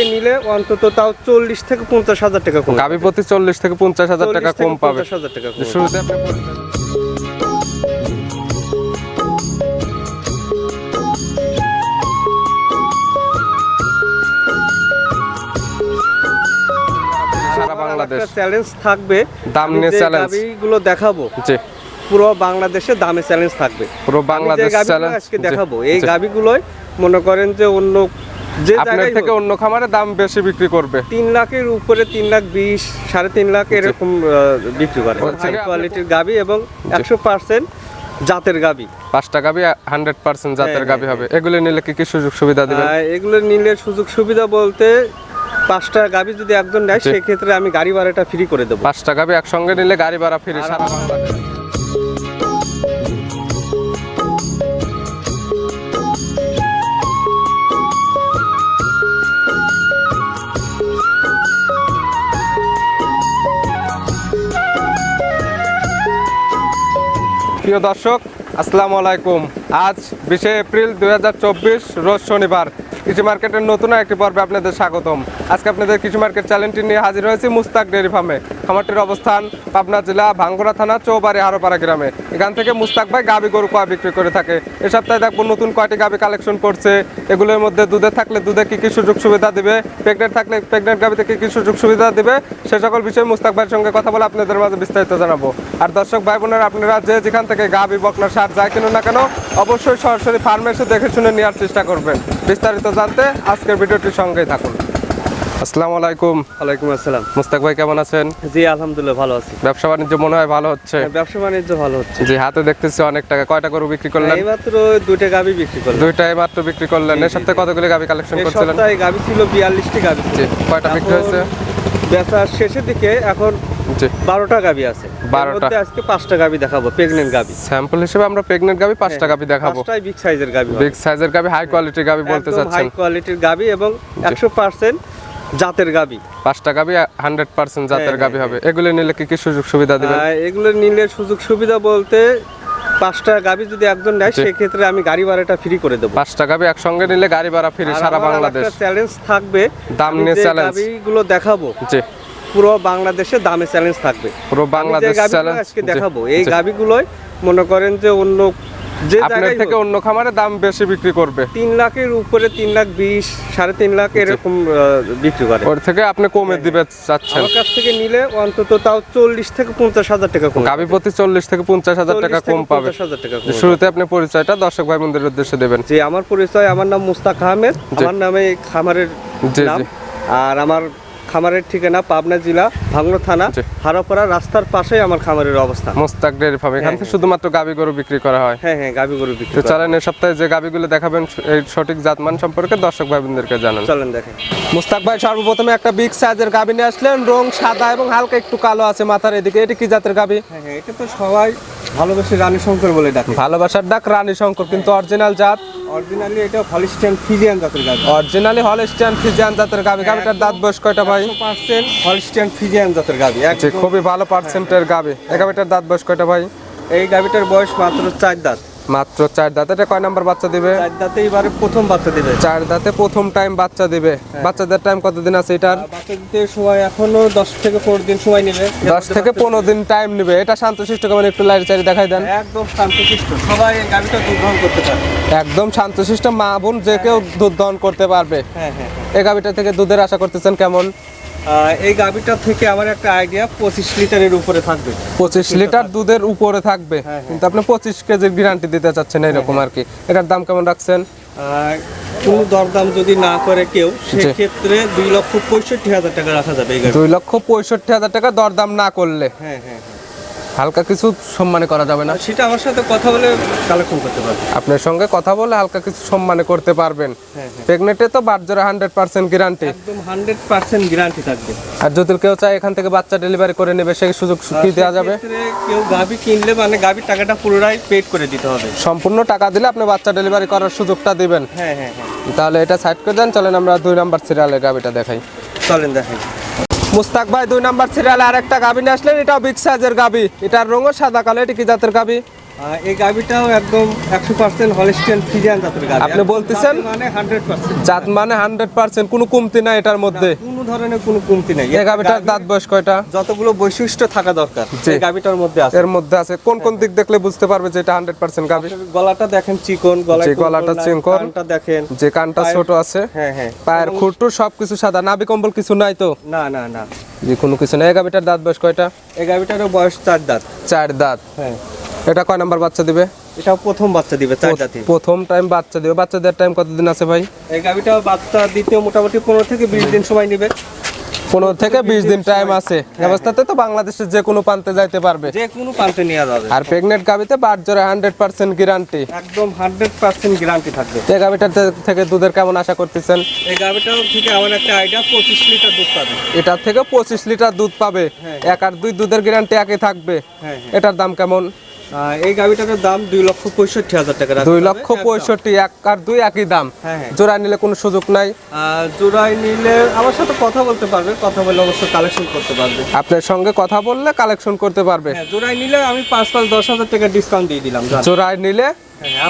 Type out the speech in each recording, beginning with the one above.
থেকে নিলে অন্তত তাও চল্লিশ থেকে পঞ্চাশ হাজার টাকা কম। গাবি প্রতি চল্লিশ থেকে পঞ্চাশ হাজার টাকা কম পাবে। হাজার টাকা শুরুতে সারা বাংলাদেশ। চ্যালেঞ্জ থাকবে। দাম নিয়ে যে challenge। দেখাবো জি। পুরো বাংলাদেশে দামে চ্যালেঞ্জ থাকবে। পুরো আমি বাংলাদেশ চ্যালেঞ্জ আজকে দেখাবো এই মনে করেন যে অন্য যে আপনার থেকে অন্য খামারে দাম বেশি বিক্রি করবে। তিন লাখের উপরে তিন লাখ বিশ সাড়ে তিন লাখ এরকম বিক্রি করে। হাই কোয়ালিটির গাবি এবং একশো পার্সেন্ট জাতের গাবি। পাঁচটা গাবি হান্ড্রেড পার্সেন্ট জাতের হ্যাঁ, গাবি হবে এগুলি নিলে কি কি সুযোগ সুবিধা দিবেন? এগুলো নিলে সুযোগ সুবিধা বলতে পাঁচটা গাবি যদি একজন নেয় সেক্ষেত্রে আমি গাড়ি ভাড়াটা ফ্রি করে দেবো। পাঁচটা গাবি একসঙ্গে নিলে গাড়ি ভাড়া ফ্রি সারা প্রিয় দর্শক, আসসালামু আলাইকুম। আজ বিশে এপ্রিল দুই হাজার চব্বিশ, রোজ শনিবার। কৃষি মার্কেটের নতুন একটি পর্বে আপনাদের স্বাগতম। আজকে আপনাদের কৃষি মার্কেট চ্যানেলটি নিয়ে হাজির হয়েছি মুস্তাক ডেয়ারি ফার্মে। খামারটির অবস্থান পাবনা জেলা ভাঙ্গুড়া থানা, চৌবাড়ি, হারোপাড়া গ্রামে। এখান থেকে মুস্তাক ভাই গাবি গরু কয়া বিক্রি করে থাকে। এ সপ্তাহে দেখব নতুন কয়টি গাবি কালেকশন করছে এগুলোর মধ্যে দুধে থাকলে দুধে কি কি সুযোগ সুবিধা দিবে? প্রেগনেন্ট থাকলে প্রেগনেন্ট গাবিতে কি কি সুযোগ সুবিধা দিবে? সে সকল বিষয়ে মুস্তাক ভাইয়ের সঙ্গে কথা বলে আপনাদের মাঝে বিস্তারিত জানাব। আর দর্শক ভাই বোনেরা, আপনারা যে যেখান থেকে গাবি বকনার সার যায় কিনুন না কেন, অবশ্যই সরাসরি ফার্মে এসে দেখে শুনে নেওয়ার চেষ্টা করবেন। বিস্তারিত জানতে আজকের ভিডিওটির সঙ্গেই থাকুন। আসসালামু আলাইকুম। ওয়ালাইকুম আসসালাম। মুস্তাক ভাই কেমন আছেন? জি আলহামদুলিল্লাহ ভালো আছি। ব্যবসা বাণিজ্য মনে হয় ভালো হচ্ছে? ব্যবসা বাণিজ্য ভালো হচ্ছে। জি হাতে দেখতেছি অনেক টাকা। কয়টা গরু বিক্রি করলেন? এইমাত্র দুইটা গাবি বিক্রি করলাম। দুইটাই মাত্র বিক্রি করলেন। এর সপ্তাহে কতগুলি গাবি কালেকশন এই করছিলেন? সপ্তাহে গাবি ছিল বিয়াল্লিশটি গাবি জি কয়টা বিক্রি হয়েছে? বেচার শেষের দিকে এখন বারোটা গাবি আছে। এর 12টা। মধ্যে আজকে পাঁচটা গাবি দেখাবো প্রেগনেন্ট গাবি। স্যাম্পল হিসেবে আমরা প্রেগনেন্ট গাবি পাঁচটা গাবি দেখাবো। পাঁচটাই বিগ সাইজের গাবি বিগ সাইজের গাবি হাই কোয়ালিটির গাবি বলতে হাই কোয়ালিটির গাবি এবং একশো পার্সেন্ট জাতের গাবি। পাঁচটা গাবি হান্ড্রেড পার্সেন্ট জাতের হ্যাঁ, গাবি হবে এগুলো নিলে কি কি সুযোগ সুবিধা দিবেন? এগুলো নিলে সুযোগ সুবিধা বলতে পাঁচটা গাবি যদি একজন নেয় সেক্ষেত্রে আমি গাড়ি ভাড়াটা ফ্রি করে দেবো। পাঁচটা গাবি একসঙ্গে নিলে গাড়ি ভাড়া ফ্রি সারা বাংলাদেশ। চ্যালেঞ্জ থাকবে দাম নিয়ে challenge। গাবিগুলো দেখাবো জি। পুরো বাংলাদেশে দামে চ্যালেঞ্জ থাকবে। পুরো বাংলাদেশ চ্যালেঞ্জ আজকে দেখাবো এই গাবিগুলোই মনে করেন যে অন্য যে আপনার থেকে অন্য খামারে দাম বেশি বিক্রি করবে? তিন লাখের উপরে তিন লাখ বিশ সাড়ে তিন লাখ এরকম বিক্রি করে। ওর থেকে আপনি কমে দিবে চাচ্ছেন। আমার কাছ থেকে নিলে অন্তত তাও চল্লিশ থেকে পঞ্চাশ হাজার টাকা কম গাবি প্রতি চল্লিশ থেকে পঞ্চাশ হাজার টাকা কম পাবে। শুরুতে আপনি পরিচয়টা দর্শক ভাই বোনদের উদ্দেশ্যে দেবেন। যে আমার পরিচয় আমার নাম মুস্তাক আহমেদ। আমার নামে খামারের নাম। আর আমার খামারের ঠিকানা পাবনা জেলা ভাঙ্গড়া থানা। হারাপাড়া রাস্তার পাশেই আমার খামারের অবস্থান মোস্তাক ডেয়ারি ফার্ম। এখান থেকে শুধুমাত্র গাবি গরু বিক্রি করা হয়। হ্যাঁ হ্যাঁ গাবি গরু বিক্রি তো চলেন এই সপ্তাহে যে গাবিগুলো দেখাবেন এই সঠিক জাতমান সম্পর্কে দর্শক ভাইবোনদেরকে জানান। চলেন দেখেন। মুস্তাক ভাই সর্বপ্রথমে একটা বিগ সাইজের গাবি নিয়ে আসলেন। রং সাদা এবং হালকা একটু কালো আছে মাথার এদিকে। এটি কি জাতের গাবি? হ্যাঁ হ্যাঁ এটা তো সবাই ভালোবেসে রানী শঙ্কর বলে ডাকে। ভালোবাসার ডাক রানী শঙ্কর কিন্তু অরিজিনাল জাত অরিজিনালি এটা হলিস্টিয়ান ফিজিয়ান জাতের গাবি অরিজিনালি হলস্টিয়ান ফিজিয়ান জাতের গাবি গাবিটার দাঁত বয়স কয়টা ভাই? পার্সেন্ট হলিস্টিয়ান ফিজিয়ান জাতের গাবি একদম। খুবই ভালো পার্সেন্টের গাবি এই গাবিটার দাঁত বয়স কয়টা ভাই? এই গাবিটার বয়স মাত্র চার দাঁত। মাত্র চার দাঁত। এটা কয় নাম্বার বাচ্চা দিবে? চার দাঁতে এবারে প্রথম বাচ্চা দিবে। চার দাঁতে প্রথম টাইম বাচ্চা দিবে। বাচ্চাদের টাইম কতদিন আছে এটার? বাচ্চা দিতে সময় এখনও দশ থেকে পনেরো দিন সময় নেবে। দশ থেকে পনেরো দিন টাইম নিবে। এটা শান্তশিষ্ট কেমন একটু লাইট চারি দেখাই দেন। একদম শান্তশিষ্ট। সবাই এই গাবিটা দুধ গ্রহণ করতে পারে একদম শান্তশিষ্ট মা বোন যে কেউ দুধ দহন করতে পারবে। হ্যাঁ হ্যাঁ হ্যাঁ। এই গাবিটা থেকে দুধের আশা করতেছেন কেমন? এই গাভীটা থেকে আমার একটা আইডিয়া পঁচিশ লিটারের উপরে থাকবে। পঁচিশ লিটার দুধের উপরে থাকবে। হ্যাঁ, কিন্তু আপনি পঁচিশ কেজির গ্যারান্টি দিতে চাচ্ছেন এরকম আর কি। এটার দাম কেমন রাখছেন? কোনো দরদাম যদি না করে কেউ সেক্ষেত্রে দুই লক্ষ পঁয়ষট্টি হাজার টাকা রাখা যাবে দুই লক্ষ পঁয়ষট্টি হাজার টাকা দরদাম না করলে। হ্যাঁ হ্যাঁ হ্যাঁ। হালকা কিছু সম্মানে করা যাবে না। সেটা আমার সাথে কথা বলে কালেকশন করতে পারবে। আপনার সঙ্গে কথা বলে হালকা কিছু সম্মানে করতে পারবেন। হ্যাঁ হ্যাঁ। প্রেগনেন্টে তো বাচ্চারা হান্ড্রেড পার্সেন্ট গ্যারান্টি একদম হান্ড্রেড পার্সেন্ট গ্যারান্টি থাকবে। আর যদি কেউ চায় এখান থেকে বাচ্চা ডেলিভারি করে নেবে সেই সুযোগ কি দেওয়া যাবে। কেউ গাবি কিনলে মানে গাবির টাকাটা পুরোটাই পেড করে দিতে হবে। সম্পূর্ণ টাকা দিলে আপনি বাচ্চা ডেলিভারি করার সুযোগটা দিবেন। হ্যাঁ হ্যাঁ হ্যাঁ। তাহলে এটা সাইড করে দেন চলেন আমরা দুই নাম্বার সিরিয়ালের গাবিটা দেখাই। চলেন দেখেন মুস্তাক ভাই দুই নাম্বার সিরিয়ালে আরেকটা গাবি নিয়ে আসলেন এটাও বিগ সাইজের গাবি। এটার রঙও সাদা কালো এটি কি জাতের গাবি? আহ, এই গাভিটাও একদম একশো পার্সেন্ট হলিস্টিয়ান ফিজিয়ান জাতের আপনি বলতেছেন? মানে হান্ড্রেড পার্সেন্ট জাত মানে হান্ড্রেড পার্সেন্ট কোনো কমতি নাই এটার মধ্যে? কোনো ধরনের কোনো কমতি নেই। এই গাভিটার দাঁত বয়স কয়টা? যতগুলো বৈশিষ্ট্য থাকা দরকার। এই গাভিটার মধ্যে আছে। এর মধ্যে আছে। কোন কোন দিক দেখলে বুঝতে পারবে যে এটা হান্ড্রেড পার্সেন্ট গাভি? গলাটা দেখেন চিকন গলায় গলাটা গোল চিকন। কানটা দেখেন। যে কানটা ছোট আছে। হ্যাঁ হ্যাঁ। পায়ের খুঁটু সবকিছু সাদা। নাভি কম্বল কিছু নাই তো? না না না। যে কোনো কিছু নাই। এই গাভিটার দাঁত বয়স কয়টা? এই বয়স চার দাঁত। চার দাঁত। হ্যাঁ। এটা কয় নাম্বার বাচ্চা দিবে? এটা প্রথম বাচ্চা দিবে চার দাঁতে প্রথম টাইম বাচ্চা দিবে। বাচ্চা দেওয়ার টাইম কতদিন আছে ভাই? এই গাভিটা বাচ্চা দিতে মোটামুটি পনেরো থেকে বিশ দিন সময় নেবে। পনেরো থেকে বিশ দিন টাইম আছে। অবস্থাতে তো বাংলাদেশের যে কোনো প্রান্তে যাইতে পারবে। যে কোনো প্রান্তে নেওয়া যাবে। আর প্রেগনেন্ট গাভিতে বাট জোরে হান্ড্রেড পার্সেন্ট গ্যারান্টি একদম হান্ড্রেড পার্সেন্ট গ্যারান্টি থাকবে। এই গাভিটার থেকে দুধের কেমন আশা করতেছেন? এই গাভিটাও থেকে আমার একটা আইডিয়া পঁচিশ লিটার দুধ পাবে। এটার থেকে পঁচিশ লিটার দুধ পাবে। হ্যাঁ। এক আর দুই দুধের গ্যারান্টি একই থাকবে। হ্যাঁ হ্যাঁ। এটার দাম কেমন? এই গাভিটার দাম দুই লক্ষ পঁয়ষট্টি হাজার টাকা দুই লক্ষ পঁয়ষট্টি এক আর দুই একই দাম। হ্যাঁ হ্যাঁ। নিলে কোনো সুযোগ নাই। জোড়ায় নিলে আমার সাথে কথা বলতে পারবে কথা বলে অবশ্য কালেকশন করতে পারবে। আপনার সঙ্গে কথা বললে কালেকশন করতে পারবে। হ্যাঁ জোড়ায় নিলে আমি পাঁচ পাঁচ দশ হাজার টাকা ডিসকাউন্ট দিয়ে দিলাম। জোড়ায় নিলে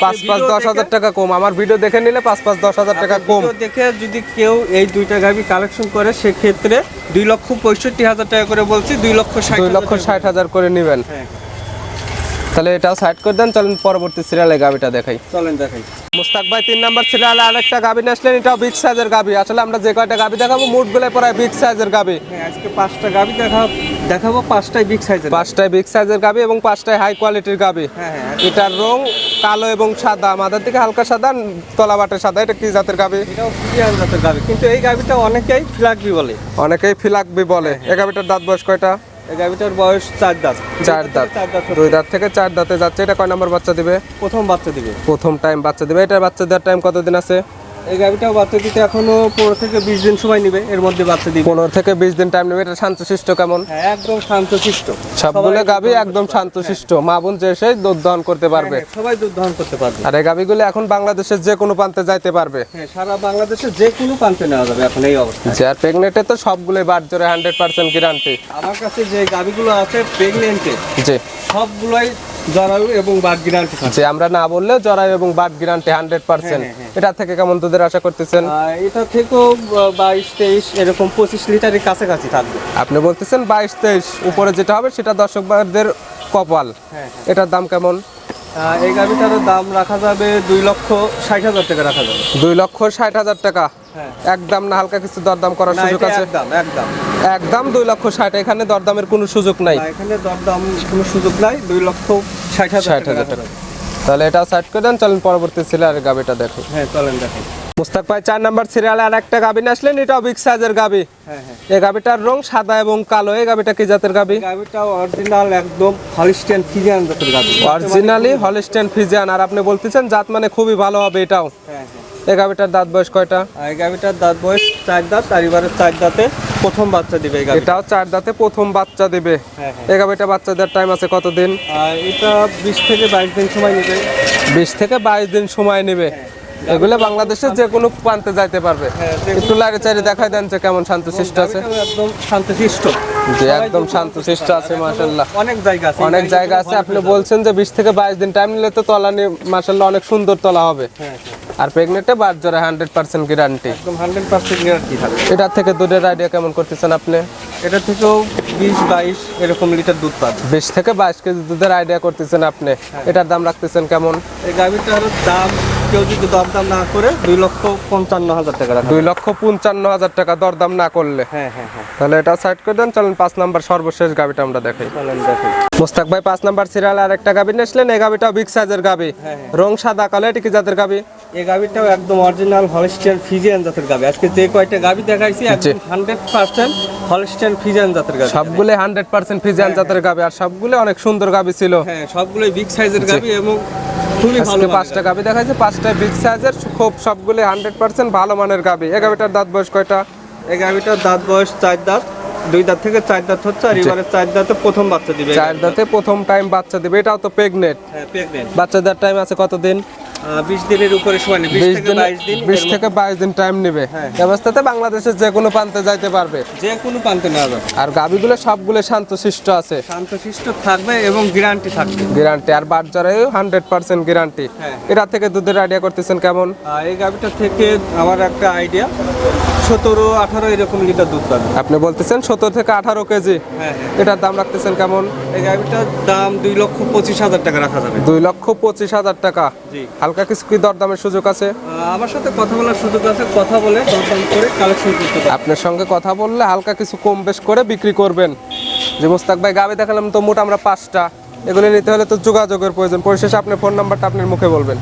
পাঁচ পাঁচ দশ হাজার টাকা কম। আমার ভিডিও দেখে নিলে পাঁচ পাঁচ দশ হাজার টাকা কম। দেখে যদি কেউ এই দুইটা গাভি কালেকশন করে সেক্ষেত্রে দুই লক্ষ পঁয়ষট্টি হাজার টাকা করে বলছি দুই লক্ষ ষাট দুই লক্ষ ষাট হাজার করে নেবেন। হ্যাঁ। তাহলে এটাও সাইড করে দেন চলেন পরবর্তী সিরিয়ালে গাবিটা দেখাই। চলেন দেখাই। মুস্তাক ভাই তিন নাম্বার সিরিয়ালে আরেকটা গাবি নিয়ে আসলেন এটাও বিগ সাইজের গাবি। আসলে আমরা যে কয়টা গাবি দেখাবো মুডগুলো প্রায় বিগ সাইজের গাবি। হ্যাঁ আজকে পাঁচটা গাভি দেখা দেখাবো পাঁচটাই বিগ সাইজের পাঁচটায় বিগ সাইজের গাবি এবং পাঁচটায় হাই কোয়ালিটির গাবি। হ্যাঁ হ্যাঁ এটার রং কালো এবং সাদা মাথার দিকে হালকা সাদা তলা বাটে সাদা এটা কি জাতের গাবি? এটাও জাতের গাভি কিন্তু এই গাভিটা অনেকেই ফ্লাগবি বলে। অনেকেই ফিলাকবি বলে। এই গাবিটার দাঁত বয়স কয়টা? গাভিটার বয়স চার দাঁত। চার দাঁত দুই দাঁত থেকে চার দাঁতে যাচ্ছে। এটা কয় নাম্বার বাচ্চা দিবে? প্রথম বাচ্চা দিবে। প্রথম টাইম বাচ্চা দিবে। এটার বাচ্চা দেওয়ার টাইম কতদিন আছে? এই গাভিটাও বাচ্চা দিতে এখনও পনেরো থেকে বিশ দিন সময় নিবে এর মধ্যে বাচ্চা দিবে। পনেরো থেকে বিশ দিন টাইম নেবে এটা শান্তশিষ্ট কেমন? হ্যাঁ একদম শান্তশিষ্ট। সবগুলো গাবি একদম শান্তশিষ্ট। মা বোন যে এসে দুধ দহন করতে পারবে। হ্যাঁ, সবাই দুধ দহন করতে পারবে। আর এই গাবিগুলো এখন বাংলাদেশের যে কোনো প্রান্তে যাইতে পারবে। হ্যাঁ সারা বাংলাদেশে যে কোনো প্রান্তে নেওয়া যাবে এখন এই অবস্থা। যে আর প্রেগনেন্টে তো সবগুলোই বাদ জোরে হান্ড্রেড পার্সেন্ট গ্যারান্টি আমার কাছে যে গাভিগুলো আছে প্রেগনেন্টে জি। সবগুলোই জরায়ু এবং গ্যারান্টি আমরা না বললে জরায়ু এবং গ্যারান্টি হান্ড্রেড পার্সেন্ট হ্যাঁ, হ্যাঁ। এটা থেকে কেমন দুধের আশা করতেছেন? এটা থেকেও বাইশ তেইশ এরকম পঁচিশ লিটারের কাছাকাছি থাকবে। আপনি বলতেছেন বাইশ তেইশ উপরে যেটা হবে সেটা দর্শকদের কপাল। হ্যাঁ। এটার দাম কেমন? এই গাভিটার দাম রাখা যাবে দুই লক্ষ ষাট হাজার টাকা রাখা যাবে। দুই লক্ষ ষাট হাজার টাকা? হ্যাঁ। একদম না হালকা কিছু দরদাম করার সুযোগ আছে? একদম একদম। একদম দুই লক্ষ ষাট এখানে দরদামের কোনো সুযোগ নাই? এখানে দরদাম কোনো সুযোগ নাই দুই লক্ষ ষাট হাজার টাকা তাহলে এটা সাইড করে দেন চলেন পরবর্তী সিরিয়ালের গাবিটা দেখো হ্যাঁ চলেন দেখেন। মুস্তাক ভাই চার নাম্বার সিরিয়ালে আর একটা গাবি নিয়ে আসলেন এটাও বিগ সাইজের গাবি। হ্যাঁ হ্যাঁ। এই গাবিটার রং সাদা এবং কালো এই গাবিটা কি জাতের গাবি? এই গাভিটাও অরিজিনাল একদম হলিস্টিয়ান ফিজিয়ান জাতের গাভি অরিজিনালি হলিস্টেন ফিজিয়ান আর আপনি বলতেছেন জাত মানে খুবই ভালো হবে এটাও। হ্যাঁ এই গাবিটার দাঁত বয়স কয়টা? এই গাভিটার দাঁত বয়স চার দাঁত এবারে চার দাঁতে প্রথম বাচ্চা দিবে এটাও চার দাঁতে প্রথম বাচ্চা দেবে। এই গাবিটা বাচ্চা দেওয়ার টাইম আছে কতদিন? এটা বিশ থেকে বাইশ দিন সময় নেবে। বিশ থেকে বাইশ দিন সময় নেবে। এগুলো বাংলাদেশের যে কোনো প্রান্তে যাইতে পারবে। হ্যাঁ, একটু লাড়ে চাড়ে দেখাই দেন যে কেমন শান্তশিষ্ট আছে। একদম শান্তশিষ্ট। যে একদম শান্তশিষ্ট আছে মাশাল্লাহ অনেক জায়গা আছে অনেক জায়গা আছে আপনি বলছেন যে বিশ থেকে বাইশ দিন টাইম নিলে তো তলা নিয়ে মাসাল্লাহ অনেক সুন্দর তলা হবে। হ্যাঁ হ্যাঁ। আর প্রেগনেন্টে বাদ জোরে হান্ড্রেড পার্সেন্ট গ্যারান্টি একদম হান্ড্রেড পার্সেন্ট গ্যারান্টি থাকবে এটার থেকে দুধের আইডিয়া কেমন করতেছেন আপনি? এটা থেকেও বিশ বাইশ এরকম লিটার দুধ পাবে। বিশ থেকে বাইশ কেজি দুধের আইডিয়া করতেছেন আপনি। এটার দাম রাখতেছেন কেমন? এই গাভিটার দাম কেউ যদি দরদাম না করে দুই লক্ষ পঞ্চান্ন হাজার টাকা দুই লক্ষ পঞ্চান্ন হাজার টাকা দরদাম না করলে। হ্যাঁ হ্যাঁ হ্যাঁ। তাহলে এটা সাইড করে দেন চলেন পাঁচ নাম্বার সর্বশেষ গাবিটা আমরা দেখাই। দেখেন ভাই পাঁচ নাম্বার সিরিয়াল আর একটা গাবি নিয়েছিলেন এই গাবিটাও বিগ সাইজের গাবি হ্যাঁ, রং সাদা কালো এটি কি জাতের গাবি এই গাভিটাও একদম অরিজিনাল হলিস্টিয়ান ফিজিয়ান জাতের গাভি। আজকে যে কয়টা গাভি দেখাইছি একদম হান্ড্রেড পার্সেন্ট হলিস্টিয়ান ফিজিয়ান জাতের গাভি সবগুলো ফিজিয়ান জাতের গাবি আর সবগুলো অনেক সুন্দর গাবি ছিল। হ্যাঁ সবগুলোই বিগ সাইজের গাভি এবং খুবই ভালো পাঁচটা গাবি। দেখাইছে পাঁচটা বিগ সাইজের খুব সবগুলো হান্ড্রেড পার্সেন্ট ভালো মানের গাবি। এই গাবিটার দাঁত বয়স কয়টা। এই গাভিটার দাঁত বয়স চার দাঁত দুই দাঁত থেকে চার দাঁত হচ্ছে আর এবারে চার দাঁতে প্রথম বাচ্চা দিবে চার দাঁতে প্রথম টাইম বাচ্চা দিবে এটাও তো প্রেগনেন্ট হ্যাঁ প্রেগনেন্ট বাচ্চা দেওয়ার টাইম আছে কতদিন? বিশ দিনের উপরে সময় বিশ বিশ থেকে দিন বাইশ দিন বিশ এর থেকে বাইশ দিন টাইম নেবে। হ্যাঁ। ব্যবস্থাতে বাংলাদেশের যে কোনো প্রান্তে যাইতে পারবে। যে কোনো প্রান্তে নেওয়া যাবে। আর গাবিগুলো সবগুলো শান্তশিষ্ট আছে। শান্তশিষ্ট থাকবে এবং গ্যারান্টি থাকবে। গ্যারান্টি আর বাজারেও হান্ড্রেড পার্সেন্ট গ্যারান্টি। এটা থেকে দুধের আইডিয়া করতেছেন কেমন? এই গাবিটা থেকে আমার একটা আইডিয়া সতেরো আঠারো এরকম লিটার দুধ পাবে। আপনি বলতেছেন সতেরো থেকে আঠারো কেজি। হ্যাঁ হ্যাঁ। এটার দাম রাখতেছেন কেমন? এই গাভিটার দাম দুই লক্ষ পঁচিশ হাজার টাকা রাখা যাবে। দুই লক্ষ পঁচিশ হাজার টাকা। জি। হালকা কিছু কি দরদামের সুযোগ আছে? আমার সাথে কথা বলার সুযোগ আছে কথা বলে দরদাম করে কালেকশন করতে পারবে। আপনার সঙ্গে কথা বললে হালকা কিছু কম বেশ করে বিক্রি করবেন। যে মুস্তাক ভাই গাবে দেখালাম তো মোট আমরা পাঁচটা। এগুলো নিতে হলে তো যোগাযোগের প্রয়োজন। পরিশেষে আপনার ফোন নাম্বারটা আপনার মুখে বলবেন।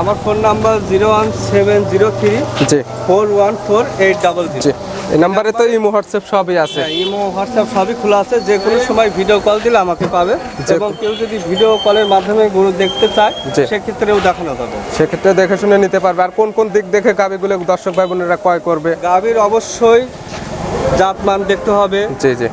আমার phone number zero one seven zero three ji. Four one four eight double ji. এই নাম্বারে তো ইমো হোয়াটসঅ্যাপ সবই আছে। ইমো হোয়াটসঅ্যাপ সবই খোলা আছে। যে কোনো সময় ভিডিও কল দিলে আমাকে পাবে। এবং কেউ যদি ভিডিও কলের মাধ্যমে গরু দেখতে চায়। সেক্ষেত্রেও দেখানো যাবে। সেক্ষেত্রে দেখে শুনে নিতে পারবে। আর কোন কোন দিক দেখে গাবিগুলো দর্শক ভাই বোনেরা ক্রয় করবে? গাভীর অবশ্যই জাতমান দেখতে হবে জি জি।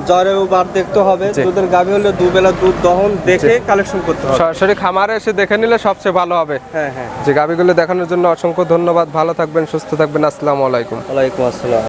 বার দেখতে হবে। দুধের গাভী হলে দুবেলা দুধ দহন দেখে কালেকশন করতে হবে। সরাসরি খামারে এসে দেখে নিলে সবচেয়ে ভালো হবে। হ্যাঁ হ্যাঁ। যে গাভীগুলো দেখানোর জন্য অসংখ্য ধন্যবাদ। ভালো থাকবেন সুস্থ থাকবেন। আসসালামু আলাইকুম। ওয়ালাইকুম আসসালাম।